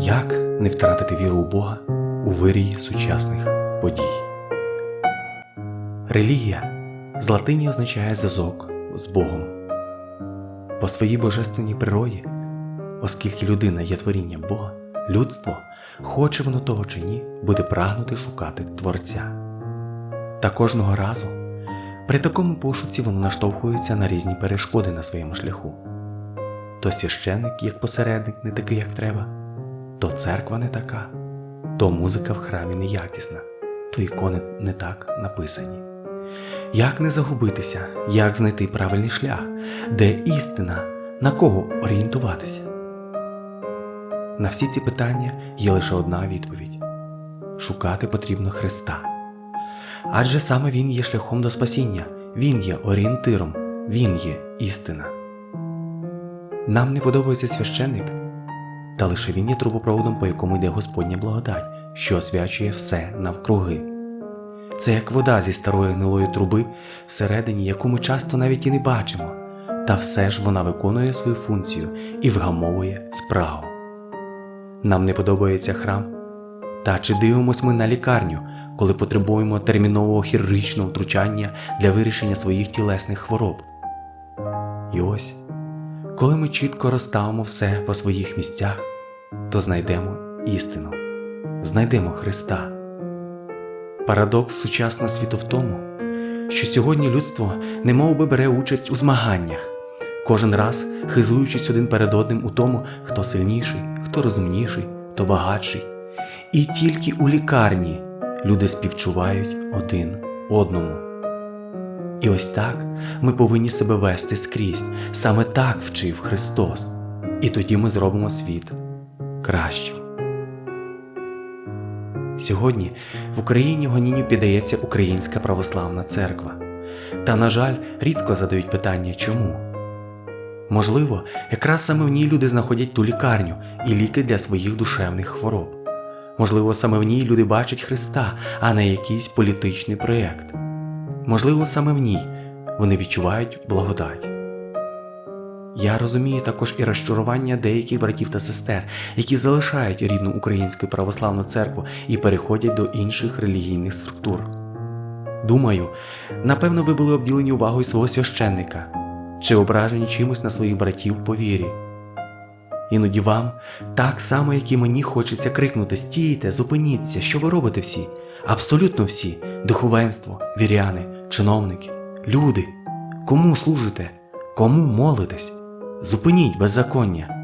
Як не втратити віру у Бога у вирії сучасних подій? Релігія з латині означає зв'язок з Богом. По своїй божественній природі, оскільки людина є творінням Бога, людство, хоче воно того чи ні, буде прагнути шукати Творця. Та кожного разу при такому пошуці воно наштовхується на різні перешкоди на своєму шляху. То священник, як посередник, не такий, як треба, то церква не така, то музика в храмі неякісна, то ікони не так написані. Як не загубитися, як знайти правильний шлях, де істина, на кого орієнтуватися? На всі ці питання є лише одна відповідь: шукати потрібно Христа. Адже саме Він є шляхом до спасіння, Він є орієнтиром, Він є істина. Нам не подобається священник, та лише він є трубопроводом, по якому йде Господня благодать, що освячує все навкруги. Це як вода зі старої гнилої труби, всередині, яку ми часто навіть і не бачимо, та все ж вона виконує свою функцію і вгамовує справу. Нам не подобається храм. Та чи дивимось ми на лікарню, коли потребуємо термінового хірургічного втручання для вирішення своїх тілесних хвороб? І ось, коли ми чітко розставимо все по своїх місцях, то знайдемо істину, знайдемо Христа. Парадокс сучасного світу в тому, що сьогодні людство немов би бере участь у змаганнях, кожен раз хизуючись один перед одним у тому, хто сильніший, хто розумніший, хто багатший. І тільки у лікарні люди співчувають один одному. І ось так ми повинні себе вести скрізь, саме так вчив Христос. І тоді ми зробимо світ кращим. Сьогодні в Україні гонінню піддається Українська православна церква. Та, на жаль, рідко задають питання чому. Можливо, якраз саме в ній люди знаходять ту лікарню і ліки для своїх душевних хвороб. Можливо, саме в ній люди бачать Христа, а не якийсь політичний проєкт. Можливо, саме в ній вони відчувають благодать. Я розумію також і розчарування деяких братів та сестер, які залишають рідну українську православну церкву і переходять до інших релігійних структур. Думаю, напевно, ви були обділені увагою свого священника чи ображені чимось на своїх братів по вірі. Іноді вам, так само, як і мені, хочеться крикнути: стійте, зупиніться, що ви робите всі, абсолютно всі, духовенство, віряни, чиновники, люди, кому служите, кому молитесь, зупиніть беззаконня.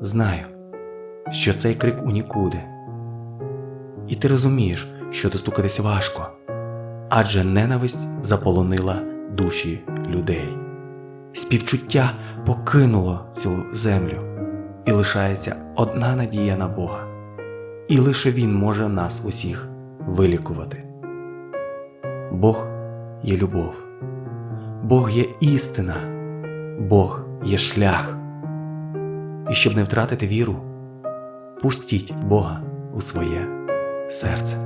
Знаю, що цей крик у нікуди. І ти розумієш, що достукатись важко, адже ненависть заполонила душі людей. Співчуття покинуло цю землю, і лишається одна надія на Бога, і лише Він може нас усіх вилікувати. Бог є любов, Бог є істина, Бог є шлях. І щоб не втратити віру, пустіть Бога у своє серце.